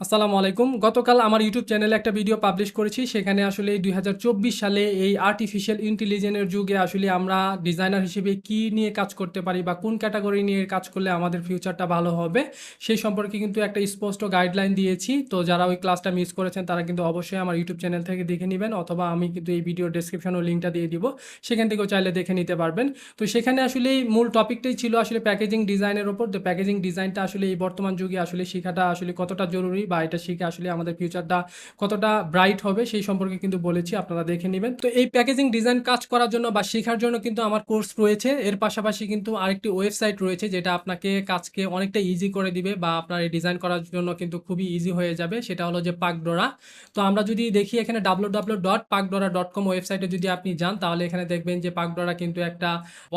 আসসালামু আলাইকুম। গতকাল আমার ইউটিউব চ্যানেলে একটা ভিডিও পাবলিশ করেছি। সেখানে আসলে ২০২৪ সালে এই আর্টিফিশিয়াল ইন্টেলিজেন্সের যুগে আসলে আমরা ডিজাইনার হিসেবে কি নিয়ে কাজ করতে পারি বা কোন ক্যাটাগরি নিয়ে কাজ করলে আমাদের ফিউচারটা ভালো হবে, সেই সম্পর্কে কিন্তু একটা স্পষ্ট গাইডলাইন দিয়েছি। তো যারা ওই ক্লাসটা মিস করেছেন তারা কিন্তু অবশ্যই আমার ইউটিউব চ্যানেল থেকে দেখে নেবেন অথবা আমি কিন্তু এই ভিডিওর ডেসক্রিপশনেও লিঙ্কটা দিয়ে দিব। সেখান থেকেও চাইলে দেখে নিতে পারবেন। তো সেখানে আসলেই মূল টপিকটাই ছিল আসলে প্যাকেজিং ডিজাইনের ওপর তো প্যাকেজিং ডিজাইনটা আসলে এই বর্তমান যুগে আসলে শেখাটা আসলে কতটা জরুরি বা এটা শিখে আসলে আমাদের ফিউচারটা কতটা ব্রাইট হবে সেই সম্পর্কে কিন্তু বলেছি, আপনারা দেখে নেবেন। তো এই প্যাকেজিং ডিজাইন কাজ করার জন্য বা শেখার জন্য কিন্তু আমার কোর্স রয়েছে। এর পাশাপাশি কিন্তু আরেকটি ওয়েবসাইট রয়েছে যেটা আপনাকে কাজকে অনেকটা ইজি করে দিবে বা আপনার এই ডিজাইন করার জন্য কিন্তু খুবই ইজি হয়ে যাবে, সেটা হলো যে পাকডোরা। তো আমরা যদি দেখি এখানে W W dot Packdora dot com ওয়েবসাইটে যদি আপনি যান, তাহলে এখানে দেখবেন যে পাকডোরা কিন্তু একটা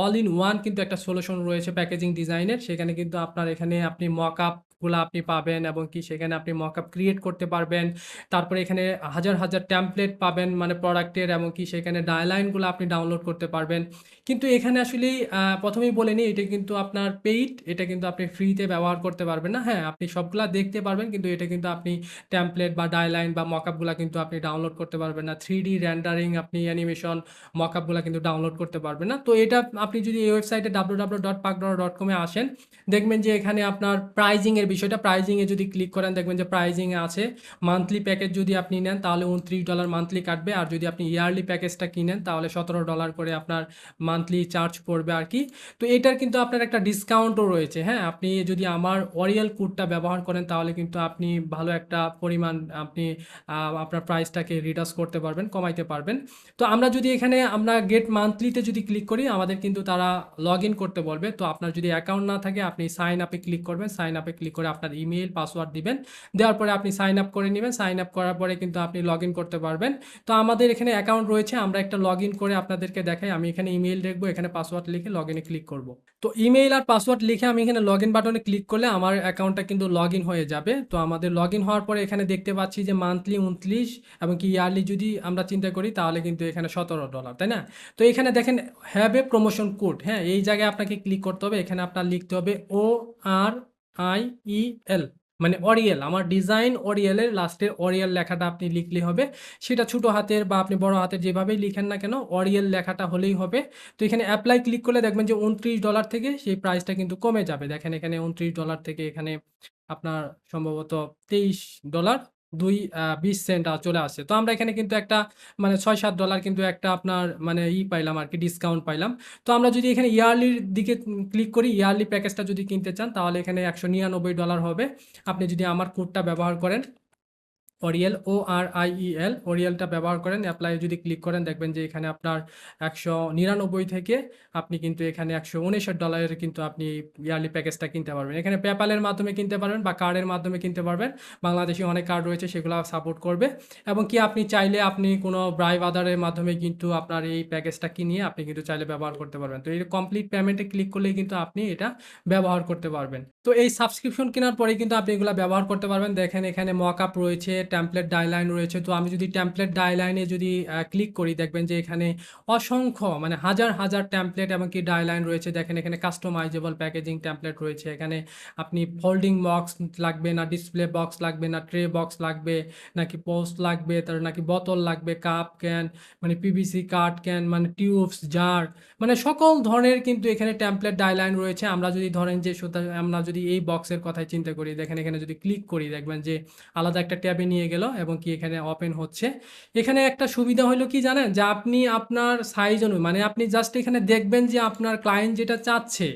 অল ইন ওয়ান কিন্তু একটা সলিউশন রয়েছে প্যাকেজিং ডিজাইনের সেখানে কিন্তু আপনার এখানে আপনি মক আপ গুলা আপনি পাবেন এবং কি সেখানে আপনি মকআপ ক্রিয়েট করতে পারবেন। তারপরে এখানে হাজার হাজার ট্যাম্পলেট পাবেন মানে প্রোডাক্টের এবং কি সেখানে ডায়ালাইনগুলো আপনি ডাউনলোড করতে পারবেন। কিন্তু এখানে আসলে প্রথমেই বলে নিই, এটা কিন্তু আপনার পেইড এটা কিন্তু আপনি ফ্রিতে ব্যবহার করতে পারবেন না। হ্যাঁ আপনি সবগুলা দেখতে পারবেন, কিন্তু এটা কিন্তু আপনি ট্যাম্পলেট বা ডায়ালাইন বা মকআপগুলা কিন্তু আপনি ডাউনলোড করতে পারবেন না। থ্রি ডি র্যান্ডারিং আপনি অ্যানিমেশন মকআপগুলা কিন্তু ডাউনলোড করতে পারবেন না। তো এটা আপনি যদি এই ওয়েবসাইটে W W dot Packdora dot কমে আসেন, দেখবেন যে এখানে আপনার প্রাইজিংয়ের বিষয়টা প্রাইজিংয়ে যদি ক্লিক করেন, দেখবেন যে প্রাইজিংয়ে আছে। মান্থলি প্যাকেজ যদি আপনি নেন, তাহলে উনত্রিশ ডলার মান্থলি কাটবে। আর যদি আপনি ইয়ারলি প্যাকেজটা কিনেন, তাহলে সতেরো ডলার করে আপনার মান্থলি চার্জ পড়বে আর কি। তো এটার কিন্তু আপনার একটা ডিসকাউন্টও রয়েছে হ্যাঁ? আপনি যদি আমার অরিয়াল কোডটা ব্যবহার করেন, তাহলে কিন্তু আপনি ভালো একটা পরিমাণ আপনি আপনার প্রাইসটাকে রিডাস করতে পারবেন, কমাইতে পারবেন। তো আমরা যদি এখানে, আমরা গেট মান্থলিতে যদি ক্লিক করি, আমাদের কিন্তু তারা লগ করতে বলবে। তো আপনার যদি অ্যাকাউন্ট না থাকে, আপনি সাইন আপে ক্লিক করবেন সাইন আপে ক্লিক আপনার ইমেল পাসওয়ার্ড দিবেন। দেওয়ার পরে আপনি সাইন আপ করে নেবেন। সাইন আপ করার পরে কিন্তু আপনি লগ করতে পারবেন। তো আমাদের এখানে অ্যাকাউন্ট রয়েছে। আমরা একটা লগ করে আপনাদেরকে দেখাই। আমি এখানে ইমেল দেখব, এখানে পাসওয়ার্ড লিখে লগ ক্লিক করব। তো ইমেল আর পাসওয়ার্ড লিখে আমি এখানে লগ বাটনে ক্লিক করলে আমার অ্যাকাউন্টটা কিন্তু লগ হয়ে যাবে। তো আমাদের লগ হওয়ার পরে এখানে দেখতে পাচ্ছি যে মান্থলি উনত্রিশ এবং কি ইয়ারলি যদি আমরা চিন্তা করি, তাহলে কিন্তু এখানে সতেরো ডলার তাই না? তো এখানে দেখেন হ্যাভ এ প্রমোশন কোড হ্যাঁ? এই জায়গায় আপনাকে ক্লিক করতে হবে। এখানে আপনার লিখতে হবে ও আর আই ই এল মানে অরিয়েল, আমার ডিজাইন অরিয়েলের লাস্টে অরিয়েল লেখাটা আপনি লিখলে হবে। সেটা ছোটো হাতের বা আপনি বড় হাতের যেভাবেই লিখেন না কেন, অরিয়েল লেখাটা হলেই হবে। তো এখানে অ্যাপ্লাই ক্লিক করলে দেখবেন যে উনত্রিশ ডলার থেকে সেই প্রাইসটা কিন্তু কমে যাবে। দেখেন এখানে উনত্রিশ ডলার থেকে এখানে আপনার সম্ভবত তেইশ ডলার দুই বিশ সেন্ট চলে আসে। তো আমরা এখানে কিন্তু একটা মানে ছয়, সাত ডলার কিন্তু একটা আপনার মানে ই পাইলাম আর কি ডিসকাউন্ট পাইলাম। তো আমরা যদি এখানে ইয়ারলির দিকে ক্লিক করি ইয়ারলি প্যাকেজটা যদি কিনতে চান, তাহলে এখানে একশো নিরানব্বই ডলার হবে। আপনি যদি আমার কোডটা ব্যবহার করেন অরিয়েল ও আর আই ই এল ওরিয়েলটা ব্যবহার করেন অ্যাপ্লাই যদি ক্লিক করেন, দেখবেন যে এখানে আপনার একশো নিরানব্বই থেকে আপনি কিন্তু এখানে একশো উনষাট ডলারের কিন্তু আপনি ইয়ারলি প্যাকেজটা কিনতে পারবেন। এখানে পেপ্যালের মাধ্যমে কিনতে পারবেন বা কার্ডের মাধ্যমে কিনতে পারবেন। বাংলাদেশি অনেক কার্ড রয়েছে, সেগুলো সাপোর্ট করবে। এবং কি আপনি চাইলে আপনি কোনো ব্রাইভ আদারের মাধ্যমে কিন্তু আপনার এই প্যাকেজটা কিনিয়ে আপনি কিন্তু চাইলে ব্যবহার করতে পারবেন। তো এই কমপ্লিট পেমেন্টে ক্লিক করলেই কিন্তু আপনি এটা ব্যবহার করতে পারবেন। তো এই সাবস্ক্রিপশন কেনার পরেই কিন্তু আপনি এগুলো ব্যবহার করতে পারবেন। দেখেন এখানে মক রয়েছে ট্যাম্পলেট ডাইলাইন রয়েছে। তো আমি যদি ট্যাম্পলেট ডাইলাইনে যদি ক্লিক করি, দেখবেন যে এখানে অসংখ্য মানে হাজার হাজার ট্যাম্পলেট এবং কি ডাইলাইন রয়েছে। দেখেন এখানে কাস্টমাইজেবল প্যাকেজিং ট্যাম্পলেট রয়েছে। এখানে আপনি ফোল্ডিং বক্স লাগবে না ডিসপ্লে বক্স লাগবে না ট্রে বক্স লাগবে, নাকি পোস্ট লাগবে, তার নাকি বোতল লাগবে কাপ ক্যান মানে পিভিসি কার্ড ক্যান মানে টিউবস জার মানে সকল ধরনের কিন্তু এখানে ট্যাম্পলেট ডাইলাইন রয়েছে। আমরা যদি ধরেন যে আমরা যদি এই বক্সের কথাই চিন্তা করি, দেখেন এখানে যদি ক্লিক করি, দেখবেন যে আলাদা একটা ট্যাবে নিয়ে গেল এবং কি এখানে ওপেন হচ্ছে। এখানে একটা সুবিধা হলো কি জানেন? যে আপনি আপনার সাইজ অনুযায়ী মানে আপনি জাস্ট এখানে দেখবেন যে আপনার ক্লায়েন্ট যেটা চাচ্ছে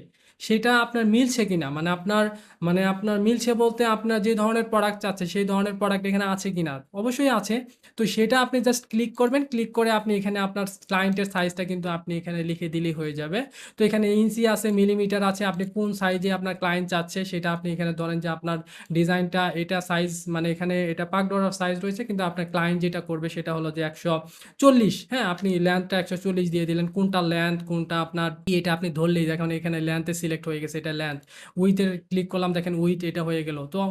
সেটা আপনার মিলছে কিনা? মানে আপনার মানে আপনার মিলছে বলতে আপনার যে ধরনের প্রোডাক্ট চাচ্ছে সেই ধরনের প্রোডাক্ট এখানে আছে কিনা? অবশ্যই আছে। তো সেটা আপনি জাস্ট ক্লিক করবেন। ক্লিক করে আপনি এখানে আপনার ক্লায়েন্টের সাইজটা কিন্তু আপনি এখানে লিখে দিলেই হয়ে যাবে। তো এখানে ইঞ্চি আছে মিলিমিটার আছে, আপনি কোন সাইজে আপনার ক্লায়েন্ট চাচ্ছে সেটা আপনি এখানে ধরেন যে আপনার ডিজাইনটা এটা সাইজ মানে এখানে এটা পাক ডলার সাইজ রয়েছে, কিন্তু আপনার ক্লায়েন্ট যেটা করবে সেটা হলো যে একশো চল্লিশ। হ্যাঁ আপনি ল্যান্থটা একশো চল্লিশ দিয়ে দিলেন। কোনটা ল্যান্থ কোনটা আপনার, এটা আপনি ধরলেই দেখুন এখানে ল্যান্থে সিলেক্ট হয়ে গেছে এটা ল্যান্থ উইথের ক্লিক করলাম, দেখেন উইথ এটা হয়ে গেল। তো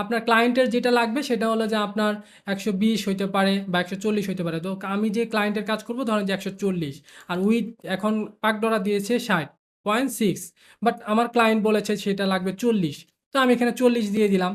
আপনার ক্লায়েন্টের যেটা লাগবে সেটা হলো যে আপনার একশো বিশ হইতে পারে বা একশো চল্লিশ হইতে পারে। তো আমি যে ক্লায়েন্টের কাজ করব, ধরেন যে একশো চল্লিশ, আর উইথ এখন পাকডরা দিয়েছে ষাট পয়েন্ট সিক্স বাট আমার ক্লায়েন্ট বলেছে সেটা লাগবে চল্লিশ। তো আমি এখানে চল্লিশ দিয়ে দিলাম।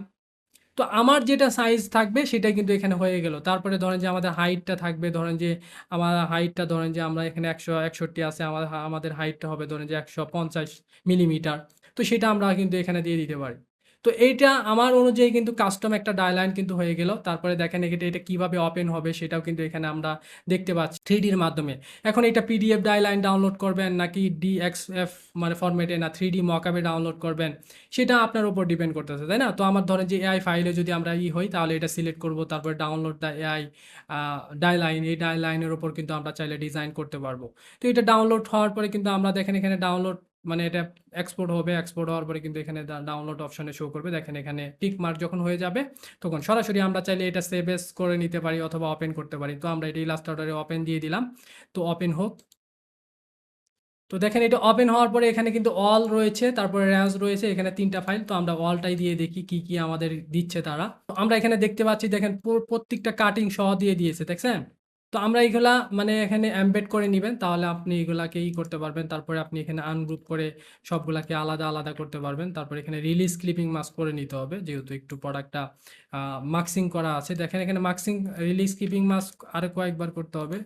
তো আমার যেটা সাইজ থাকবে সেটা কিন্তু এখানে হয়ে গেল। তারপরে ধরেন যে আমাদের হাইটটা থাকবে, ধরেন যে আমার হাইটটা ধরেন যে আমরা এখানে ১৬১ আছে আমাদের আমাদের হাইটটা হবে ধরেন যে ১৫০ মিলিমিটার। তো সেটা আমরা কিন্তু এখানে দিয়ে দিতে পারি। তো এইটা আমার অনুযায়ী কিন্তু কাস্টম একটা ডায়লাইন কিন্তু হয়ে গেল। তারপরে দেখেন এটা এটা কীভাবে ওপেন হবে সেটাও কিন্তু এখানে আমরা দেখতে পাচ্ছি 3D এর মাধ্যমে। এখন এটা পিডিএফ ডায়ালাইন ডাউনলোড করবেন নাকি ডিএক্সএফ মানে ফরম্যাটে না 3D মকআপ এ ডাউনলোড করবেন সেটা আপনার উপর ডিপেন্ড করতেছে, তাই না? তো আমার ধরেন যে এআই ফাইলে যদি আমরা ই হই তাহলে এটা সিলেক্ট করব। তারপরে ডাউনলোড দ্য এআই ডায়ালাইন এই ডায়লাইনের উপর কিন্তু আমরা চাইলে ডিজাইন করতে পারব তো এটা ডাউনলোড হওয়ার পরে কিন্তু আমরা দেখেন এখানে ডাউনলোড মানে এটা এক্সপোর্ট হবে। এক্সপোর্ট হওয়ার পরে কিন্তু এখানে ডাউনলোড অপশনে শো করবে। দেখেন এখানে টিক মার্ক যখন হয়ে যাবে তখন সরাসরি আমরা চাইলে এটা সেভ এস করে নিতে পারি অথবা ওপেন করতে পারি। তো আমরা এটা ইলাস্ট্রেটরে ওপেন দিয়ে দিলাম। তো ওপেন হোক। তো দেখেন এটা ওপেন হওয়ার পরে এখানে কিন্তু অল রয়েছে, তারপরে রেঞ্জ রয়েছে। এখানে ৩ টা ফাইল। তো আমরা অলটাই দিয়ে দেখি কি, কি আমাদের দিচ্ছে তারা। তো আমরা এখানে দেখতে পাচ্ছি দেখেন প্রত্যেকটা কাটিং সহ দিয়ে দিয়েছে, দেখছেন? তো আমরা এইগুলা মানে এখানে এমবেড করে নেবেন তাহলে আপনি এগুলাকে ই করতে পারবেন। তারপরে আপনি এখানে আনগ্রুপ করে সবগুলাকে আলাদা, আলাদা করতে পারবেন। তারপরে এখানে রিলিজ ক্লিপিং মাস্ক করে নিতে হবে। যেহেতু একটু প্রোডাক্টটা আ মাক্সিং করা আছে। দেখেন এখানে মাক্সিং রিলিজ ক্লিপিং মাস্ক আরও কয়েকবার করতে হবে।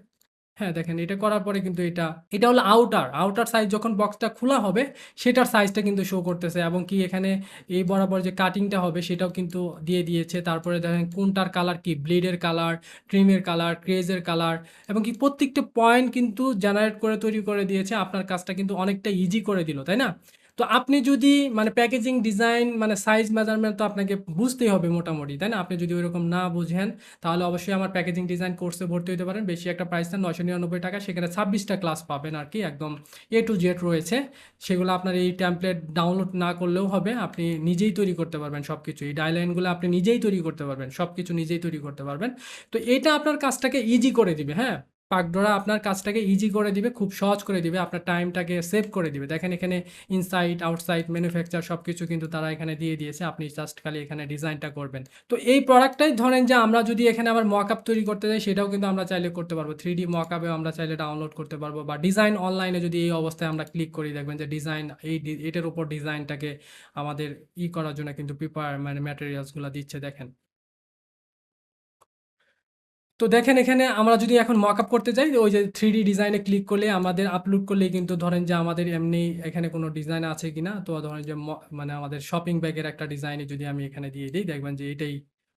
হ্যাঁ, দেখেন এটা করার পরে কিন্তু এটা, এটা হলো আউটার। আউটার সাইজ যখন বক্সটা খোলা হবে সেটার সাইজটা কিন্তু শো করতেছে এবং কি এখানে এই বরাবর যে কাটিংটা হবে সেটাও কিন্তু দিয়ে দিয়েছে। তারপরে দেখেন কোনটার কালার কি ব্লেডের কালার, ট্রিমের কালার, ক্রেজের কালার এবং কি প্রত্যেকটা পয়েন্ট কিন্তু জেনারেট করে তৈরি করে দিয়েছে। আপনার কাজটা কিন্তু অনেকটা ইজি করে দিল, তাই না? তো আপনি যদি মানে প্যাকেজিং ডিজাইন মানে সাইজ মেজারমেন্ট তো আপনাকে বুঝতেই হবে মোটামুটি, তাই না? আপনি যদি ওইরকম না বুঝেন তাহলে অবশ্যই আমার প্যাকেজিং ডিজাইন কোর্সে ভর্তি হতে পারেন। বেশি একটা প্রাইস না ৳৯৯৯ সেখানে ছাব্বিশটা ক্লাস পাবেন আর কি একদম এ টু জেড রয়েছে। সেগুলো আপনার এই টেমপ্লেট ডাউনলোড না করলেও হবে। আপনি নিজেই তৈরি করতে পারবেন সবকিছু। এই ডাইলাইনগুলো আপনি নিজেই তৈরি করতে পারবেন। সব কিছু নিজেই তৈরি করতে পারবেন। তো এটা আপনার কাজটাকে ইজি করে দিবে, হ্যাঁ? পাকডোরা আপনার কাজটাকে ইজি করে দিবে, খুব সহজ করে দিবে। আপনার টাইমটাকে সেভ করে দিবে। দেখেন এখানে ইনসাইড, আউটসাইড, ম্যানুফ্যাকচার সব কিছু কিন্তু তারা এখানে দিয়ে দিয়েছে। আপনি জাস্ট খালি এখানে ডিজাইনটা করবেন। তো এই প্রোডাক্টটাই ধরেন যে আমরা যদি এখানে আবার মকআপ তৈরি করতে যাই সেটাও কিন্তু আমরা চাইলে করতে পারব। 3D মকআপেও আমরা চাইলে ডাউনলোড করতে পারব বা ডিজাইন অনলাইনে যদি এই অবস্থায় আমরা ক্লিক করি দেখবেন যে ডিজাইন এই এটার উপর ডিজাইনটাকে আমাদের ই করার জন্য কিন্তু প্রিপার মানে ম্যাটেরিয়ালসগুলা দিচ্ছে দেখেন। তো দেখেন এখানে আমরা যদি এখন মক আপ করতে যাই, ওই যে থ্রি ডিজাইনে ক্লিক করলে আমাদের আপলোড করলে কিন্তু ধরেন যে আমাদের এমনি এখানে কোনো ডিজাইন আছে কি না তো ধরেন যে মানে আমাদের শপিং ব্যাগের একটা ডিজাইনে যদি আমি এখানে দিয়ে দিই, দেখবেন যে এটাই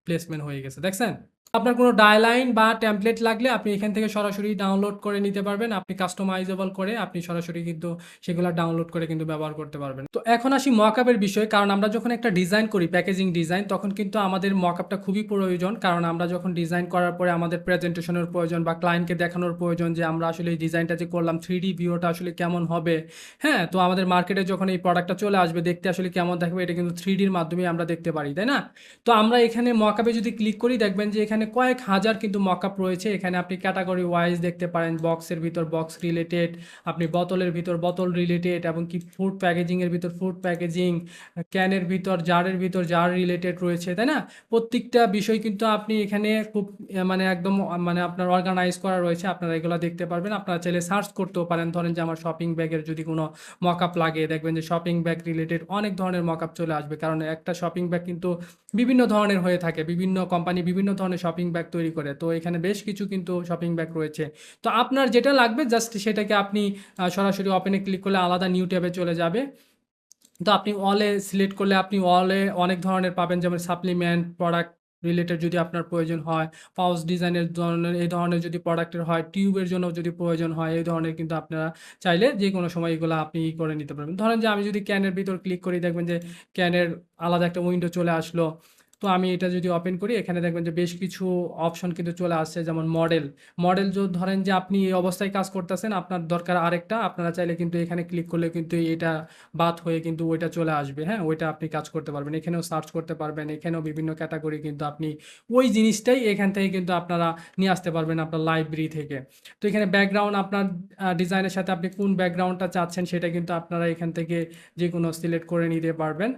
প্লেসমেন্ট হয়ে গেছে। দেখছেন? আপনার কোনো ডায়লাইন বা টেমপ্লেট লাগলে আপনি এখান থেকে সরাসরি ডাউনলোড করে নিতে পারবেন। আপনি কাস্টমাইজেবল করে আপনি সরাসরি কিন্তু সেগুলা ডাউনলোড করে কিন্তু ব্যবহার করতে পারবেন। তো এখন আসি মকআপের বিষয়ে কারণ আমরা যখন একটা ডিজাইন করি প্যাকেজিং ডিজাইন তখন কিন্তু আমাদের মকআপটা খুবই প্রয়োজন। কারণ আমরা যখন ডিজাইন করার পরে আমাদের প্রেজেন্টেশনের প্রয়োজন বা ক্লায়েন্টকে দেখানোর প্রয়োজন যে আমরা আসলে এই ডিজাইনটা যে করলাম 3D ভিউটা আসলে কেমন হবে, হ্যাঁ? তো আমাদের মার্কেটে যখন এই প্রোডাক্টটা চলে আসবে দেখতে আসলে কেমন দেখবে এটা কিন্তু 3D র মাধ্যমে আমরা দেখতে পারি, তাই না? তো আমরা এখানে মকআপে যদি ক্লিক করি দেখবেন যে এখানে কয়েক হাজার কিন্তু মকআপ রয়েছে। এখানে আপনি ক্যাটাগরি ওয়াইজ দেখতে পারেন বক্সের ভিতর বক্স রিলেটেড, আপনি বোতলের ভিতর বোতল রিলেটেড এবং কি ফুড প্যাকেজিংয়ের ভিতর ফুড প্যাকেজিং, ক্যানের ভিতর জারের ভিতর জার রিলেটেড রয়েছে, তাই না? প্রত্যেকটা বিষয় কিন্তু আপনি এখানে খুব মানে একদম মানে আপনার অর্গানাইজ করা রয়েছে। আপনারা এগুলা দেখতে পারবেন। আপনারা চাইলে সার্চ করতেও পারেন। ধরেন যে আমার শপিং ব্যাগের যদি কোনো মকআপ লাগে দেখবেন যে শপিং ব্যাগ রিলেটেড অনেক ধরনের মকআপ চলে আসবে। কারণ একটা শপিং ব্যাগ কিন্তু বিভিন্ন ধরনের হয়ে থাকে। বিভিন্ন কোম্পানি বিভিন্ন ধরনের শপিং ব্যাগ তৈরি করে। তো এখানে বেশ কিছু কিন্তু শপিং ব্যাগ রয়েছে। তো আপনার যেটা লাগবে জাস্ট সেটাকে আপনি সরাসরি ওপেনে ক্লিক করলে আলাদা নিউ ট্যাবে চলে যাবে। তো আপনি অলে সিলেক্ট করলে আপনি অলে অনেক ধরনের পাবেন যেমন সাপ্লিমেন্ট, প্রোডাক্ট রিলেটেড যদি আপনার প্রয়োজন হয়, পাউচ ডিজাইনের ধরনের এই ধরনের যদি প্রোডাক্টের হয়, টিউবের জন্য যদি প্রয়োজন হয় এই ধরনের কিন্তু আপনারা চাইলে যেকোনো সময় এগুলো আপনি করে নিতে পারবেন। ধরেন যে আমি যদি ক্যানের ভিতর ক্লিক করি দেখবেন যে ক্যানের আলাদা একটা উইন্ডো চলে আসলো। তো আমি এটা যদি ওপেন করি এখানে দেখবেন যে বেশ কিছু অপশন কিন্তু চলে আসছে যেমন মডেল। মডেল য ধরেন যে আপনি এই অবস্থায় কাজ করতেছেন আপনার দরকার আরেকটা আপনারা চাইলে কিন্তু এখানে ক্লিক করলে কিন্তু এটা বাদ হয়ে কিন্তু ওইটা চলে আসবে, হ্যাঁ? ওইটা আপনি কাজ করতে পারবেন। এখানেও সার্চ করতে পারবেন। এখানেও বিভিন্ন ক্যাটাগরি কিন্তু আপনি ওই জিনিসটাই এখান থেকে কিন্তু আপনারা নিয়ে আসতে পারবেন আপনার লাইব্রেরি থেকে। তো এখানে ব্যাকগ্রাউন্ড আপনার ডিজাইনের সাথে আপনি কোন ব্যাকগ্রাউন্ডটা চাচ্ছেন সেটা কিন্তু আপনারা এখান থেকে যে কোনো সিলেক্ট করে নিতে পারবেন।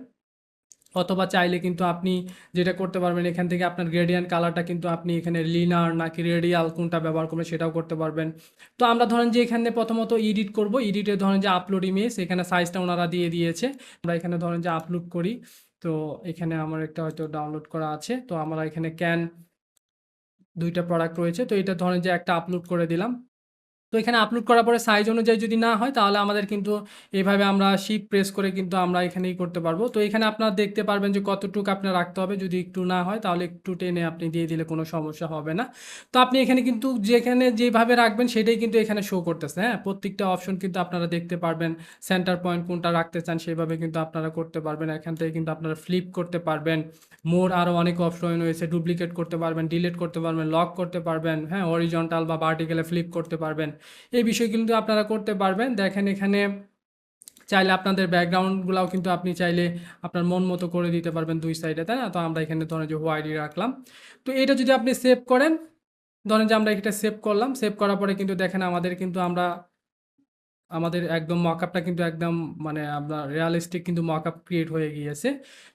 অথবা চাইলে কিন্তু আপনি যেটা করতে পারবেন, এখান থেকে আপনার গ্রেডিয়ান কালারটা কিন্তু আপনি এখানে লিনার নাকি রেডিয়াল কোনটা ব্যবহার করবেন সেটাও করতে পারবেন। তো আমরা ধরেন যে এখানে প্রথমত এডিট করব। এডিটে ধরেন যে আপলোড ইমেজ এখানে সাইজটা ওনারা দিয়ে দিয়েছে। আমরা এখানে ধরেন যে আপলোড করি। তো এখানে আমার একটা হয়তো ডাউনলোড করা আছে। তো আমরা এখানে ক্যান দুইটা প্রোডাক্ট রয়েছে। তো এটা ধরেন যে একটা আপলোড করে দিলাম। তো এখানে আপলোড করার পরে সাইজ অনুযায়ী যদি না হয় তাহলে আমাদের কিন্তু এভাবে আমরা শিপ প্রেস করে কিন্তু আমরা এখানেই করতে পারব। তো এখানে আপনারা দেখতে পারবেন যে কতটুকু আপনার রাখতে হবে। যদি একটু না হয় তাহলে একটু টেনে আপনি দিয়ে দিলে কোনো সমস্যা হবে না। তো আপনি এখানে কিন্তু যেখানে যেভাবে রাখবেন সেটাই কিন্তু এখানে শো করতেছে, হ্যাঁ? প্রত্যেকটা অপশন কিন্তু আপনারা দেখতে পারবেন। সেন্টার পয়েন্ট কোনটা রাখতে চান সেভাবে কিন্তু আপনারা করতে পারবেন। এখান থেকে কিন্তু আপনারা ফ্লিপ করতে পারবেন। মোর আরও অনেক অপশন রয়েছে। ডুপ্লিকেট করতে পারবেন, ডিলিট করতে পারবেন, লক করতে পারবেন, হ্যাঁ? অরিজন্টাল বা ভার্টিক্যালে ফ্লিপ করতে পারবেন। এই বিষয় কিন্তু আপনারা করতে পারবেন। দেখেন এখানে চাইলে আপনাদের ব্যাকগ্রাউন্ডগুলাও কিন্তু আপনি চাইলে আপনার মন মতো করে দিতে পারবেন দুই সাইডে, তাই না? তো আমরা এখানে ধরেন যে হোয়াইটই রাখলাম। তো এটা যদি আপনি সেভ করেন, ধরেন যে আমরা এটা সেভ করলাম। সেভ করার পরে কিন্তু দেখেন আমাদের কিন্তু আমরা আমাদের একদম মকআপটা কিন্তু একদম মানে আপনার রিয়ালিস্টিক কিন্তু মকআপ ক্রিয়েট হয়ে গিয়েছে।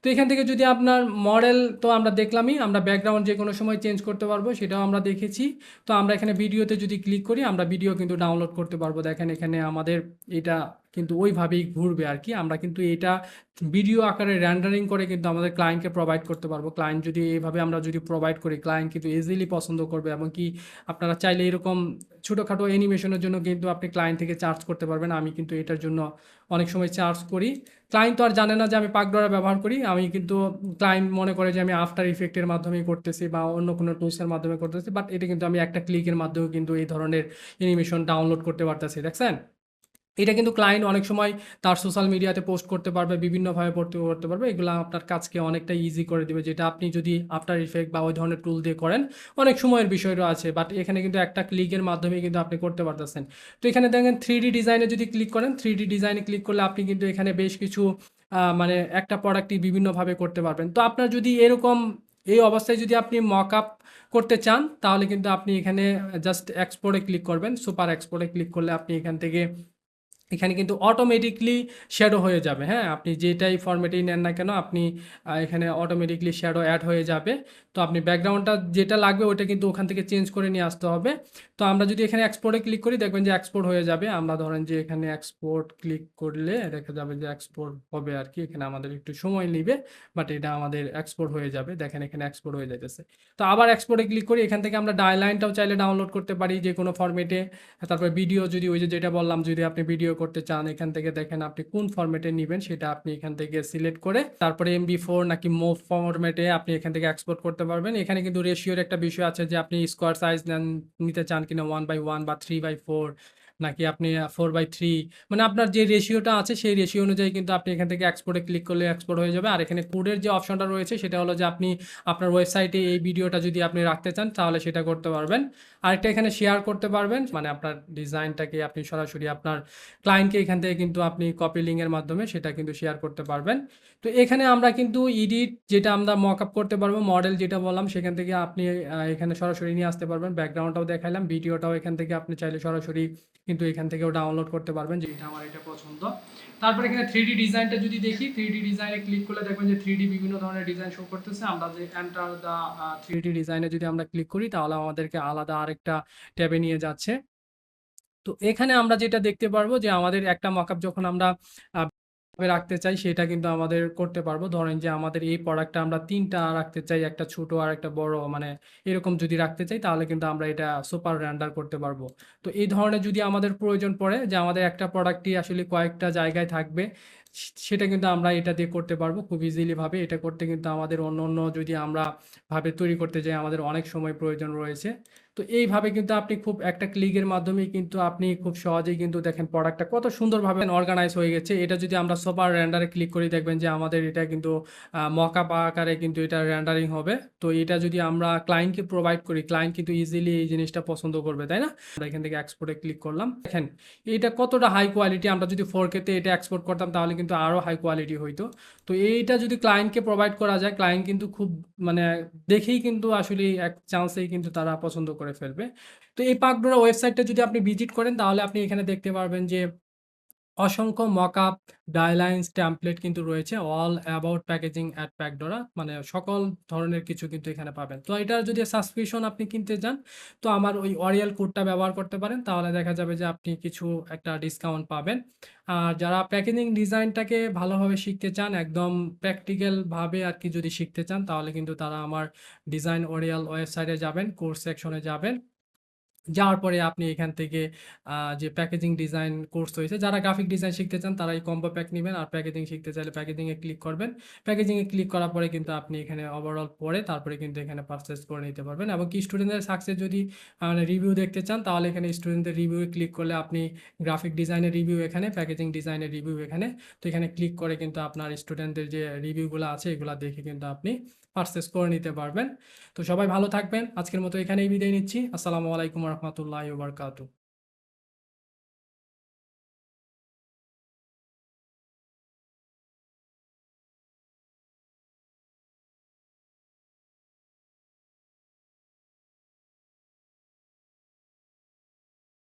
তো এখান থেকে যদি আপনার মডেল তো আমরা দেখলামই। আমরা ব্যাকগ্রাউন্ড যে কোনো সময় চেঞ্জ করতে পারব সেটাও আমরা দেখেছি। তো আমরা এখানে ভিডিওতে যদি ক্লিক করি, আমরা ভিডিও কিন্তু ডাউনলোড করতে পারব। দেখেন এখানে আমাদের এটা কিন্তু ওইভাবেই ঘুরবে আর কি আমরা কিন্তু এটা ভিডিও আকারে র্যান্ডারিং করে কিন্তু আমাদের ক্লায়েন্টকে প্রোভাইড করতে পারব। ক্লায়েন্ট যদি এইভাবে আমরা যদি প্রোভাইড করি ক্লায়েন্ট কিন্তু ইজিলি পছন্দ করবে এবং কি আপনারা চাইলে এরকম ছোটোখাটো অ্যানিমেশনের জন্য কিন্তু আপনি ক্লায়েন্ট থেকে চার্জ করতে পারবেন। আমি কিন্তু এটার জন্য অনেক সময় চার্জ করি। ক্লায়েন্ট তো আর জানে না যে আমি পাগডোরা ব্যবহার করি। আমি কিন্তু ক্লায়েন্ট মনে করে যে আমি আফটার ইফেক্ট এর মাধ্যমেই করতেছি বা অন্য কোনো টুলস এর মাধ্যমে করতেছি। বাট এটা কিন্তু আমি একটা ক্লিকের মাধ্যমেও কিন্তু এই ধরনের অ্যানিমেশন ডাউনলোড করতে পারতেছি। দেখছেন? এটা কিন্তু ক্লায়েন্ট অনেক সময় তার সোশ্যাল মিডিয়াতে পোস্ট করতে পারবে, বিভিন্নভাবে পড়তে করতে পারবে। এগুলো আপনার কাজকে অনেকটা ইজি করে দেবে যেটা আপনি যদি আফটার ইফেক্ট বা ওই ধরনের টুল দিয়ে করেন, অনেক সময়ের বিষয়ও আছে। বাট এখানে কিন্তু একটা ক্লিকের মাধ্যমে কিন্তু আপনি করতে পারতেছেন। তো এখানে দেখেন 3D ডিজাইনে যদি ক্লিক করেন, 3D ডিজাইনে ক্লিক করলে আপনি কিন্তু এখানে বেশ কিছু মানে একটা প্রোডাক্টই বিভিন্নভাবে করতে পারবেন। তো আপনার যদি এরকম এই অবস্থায় যদি আপনি মকআপ করতে চান তাহলে কিন্তু আপনি এখানে জাস্ট এক্সপোর্ট ক্লিক করবেন। সুপার এক্সপোর্ট ক্লিক করলে আপনি এখান থেকে এখানে কিন্তু অটোমেটিকলি শ্যাডো হয়ে যাবে, হ্যাঁ? আপনি যেটাই ফরম্যাটেই নেন না কেন আপনি এখানে অটোমেটিকলি শ্যাডো অ্যাড হয়ে যাবে। তো আপনি ব্যাকগ্রাউন্ডটা যেটা লাগবে ওটা কিন্তু ওখান থেকে চেঞ্জ করে নিয়ে আসতে হবে। তো আমরা যদি এখানে এক্সপোর্ট ক্লিক করি দেখবেন যে এক্সপোর্ট হয়ে যাবে। আমরা ধরেন যে এখানে এক্সপোর্ট ক্লিক করলে দেখা যাবে যে এক্সপোর্ট হবে আর কি এখানে আমাদের একটু সময় নিবে। বাট এটা আমাদের এক্সপোর্ট হয়ে যাবে। দেখেন এখানে এক্সপোর্ট হয়ে যাইতেছে। তো আবার এক্সপোর্টে ক্লিক করি। এখান থেকে আমরা ডাই লাইনটাও চাইলে ডাউনলোড করতে পারি যে কোনো ফরম্যাটে। তারপরে ভিডিও যদি ওই যে যেটা বললাম যদি আপনি ভিডিও করতে চান, এখান থেকে দেখেন আপনি কোন ফরম্যাটে নিবেন সেটা আপনি এখান থেকে সিলেক্ট করে তারপরে এমবি4 নাকি মো ফরম্যাটে আপনি এখান থেকে এক্সপোর্ট করতে পারবেন। এখানে কিন্তু রেশিওর একটা বিষয় আছে যে আপনি স্কোয়ার সাইজ নিতে চান কিনা 1/1 বা 3/4 নাকি আপনি ফোর বাই থ্রি মানে আপনার যে রেশিওটা আছে সেই রেশিও অনুযায়ী কিন্তু আপনি এখান থেকে এক্সপোর্টে ক্লিক করলে এক্সপোর্ট হয়ে যাবে। আর এখানে কোডের যে অপশনটা রয়েছে সেটা হলো যে আপনি আপনার ওয়েবসাইটে এই ভিডিওটা যদি আপনি রাখতে চান তাহলে সেটা করতে পারবেন। আরেকটা এখানে শেয়ার করতে পারবেন। মানে আপনার ডিজাইনটাকে আপনি সরাসরি আপনার ক্লায়েন্টকে এখান থেকে কিন্তু আপনি কপি লিঙ্ক এর মাধ্যমে সেটা কিন্তু শেয়ার করতে পারবেন। তো এখানে আমরা কিন্তু এডিট যেটা আমরা মক আপ করতে পারব, মডেল যেটা বললাম সেখান থেকে আপনি এখানে সরাসরি নিয়ে আসতে পারবেন। ব্যাকগ্রাউন্ডটাও দেখালাম ভিডিওটাও এখান থেকে আপনি চাইলে সরাসরি কিন্তু এখান থেকেও ডাউনলোড করতে পারবেন যে এটা আমার এটা পছন্দ। তারপরে এখানে থ্রি ডিজাইনটা যদি দেখি থ্রি ডিজাইনে ক্লিক করলে দেখবেন যে থ্রি বিভিন্ন ধরনের ডিজাইন শো করতেছে। আমরা যে এন্টার দ্য থ্রি 3D ডিজাইনে যদি আমরা ক্লিক করি, তাহলে আমাদেরকে আলাদা আরেকটা ট্যাবে নিয়ে যাচ্ছে। তো এখানে আমরা যেটা দেখতে পারব যে আমাদের একটা মকআপ যখন আমরা রাখতে চাই সেটা কিন্তু আমাদের করতে পারব। ধরেন যে আমাদের এই প্রোডাক্টটা আমরা তিনটা রাখতে চাই, একটা ছোট আর একটা বড় মানে এরকম যদি রাখতে চাই তাহলে কিন্তু আমরা এটা সুপার র্যান্ডার করতে পারব। তো এই ধরনের যদি আমাদের প্রয়োজন পড়ে যে আমাদের একটা প্রোডাক্টটি আসলে কয়েকটা জায়গায় থাকবে সেটা কিন্তু আমরা এটা দিয়ে করতে পারব খুব ইজিলি ভাবে। এটা করতে কিন্তু আমাদের অন্য, অন্য যদি আমরা ভাবে তৈরি করতে যাই আমাদের অনেক সময় প্রয়োজন রয়েছে। তো এইভাবে কিন্তু আপনি খুব একটা ক্লিকের মাধ্যমে কিন্তু আপনি খুব সহজেই কিন্তু দেখেন প্রোডাক্টটা কত সুন্দরভাবে অর্গানাইজ হয়ে গেছে। এটা যদি আমরা সুপার রেন্ডারে ক্লিক করি দেখবেন যে আমাদের এটা কিন্তু মকআপ আকারে কিন্তু এটা রেন্ডারিং হবে। তো এটা যদি আমরা ক্লায়েন্টকে প্রোভাইড করি, ক্লায়েন্ট কিন্তু ইজিলি এই জিনিসটা পছন্দ করবে, তাই না? আমরা এখান থেকে এক্সপোর্টে ক্লিক করলাম। দেখেন এটা কতটা হাই কোয়ালিটি আমরা যদি 4K তে এটা এক্সপোর্ট করতাম তাহলে কিন্তু আরও হাই কোয়ালিটি হইতো। তো এইটা যদি ক্লায়েন্টকে প্রোভাইড করা যায় ক্লায়েন্ট কিন্তু খুব মানে দেখেই কিন্তু আসলে এক চান্সেই কিন্তু তারা পছন্দ করে ফেলবে। তো এই পাকডোরা ওয়েবসাইটটা যদি আপনি ভিজিট করেন, তাহলে আপনি এখানে দেখতে পারবেন যে অসংখ্য মকআপ, গাইডলাইনস, টেমপ্লেট কিন্তু রয়েছে। All about packaging at Packdora. মানে সকল ধরনের কিছু কিন্তু এখানে পাবেন। তো এটার যদি সাবস্ক্রিপশন আপনি কিনতে যান, তো আমার ওই অরিয়াল কোডটা ব্যবহার করতে পারেন। তাহলে দেখা যাবে যে আপনি কিছু একটা ডিসকাউন্ট পাবেন। আর যারা প্যাকেজিং ডিজাইনটাকে ভালোভাবে শিখতে চান, একদম প্র্যাকটিক্যালভাবে আর কি যদি শিখতে চান, তাহলে কিন্তু তারা আমার ডিজাইন অরিয়াল ওয়েবসাইটে যাবেন, কোর্স সেকশনে যাবেন। যাওয়ার পরে আপনি এখান থেকে যে প্যাকেজিং ডিজাইন কোর্স রয়েছে, যারা গ্রাফিক ডিজাইন শিখতে চান তারা এই কম্বো প্যাক নিবেন। আর প্যাকেজিং শিখতে চাইলে প্যাকেজিংয়ে ক্লিক করবেন। প্যাকেজিংয়ে ক্লিক করার পরে কিন্তু আপনি এখানে ওভারঅল পড়ে তারপরে কিন্তু এখানে পারচেস করে নিতে পারবেন। এবং কি স্টুডেন্টদের সাকসেস যদি মানে রিভিউ দেখতে চান, তাহলে এখানে স্টুডেন্টদের রিভিউ এ ক্লিক করলে আপনি গ্রাফিক ডিজাইনের রিভিউ এখানে, প্যাকেজিং ডিজাইনের রিভিউ এখানে। তো এখানে ক্লিক করে কিন্তু আপনার স্টুডেন্টদের যে রিভিউ গুলা আছে, এগুলো দেখে কিন্তু আপনি পারচেজ করে নিতে পারবেন। তো সবাই ভালো থাকবেন। আজকের মতো এখানেই বিদায় নিচ্ছি। আসসালামু আলাইকুম রহমতুল্লাহ বারকাতু।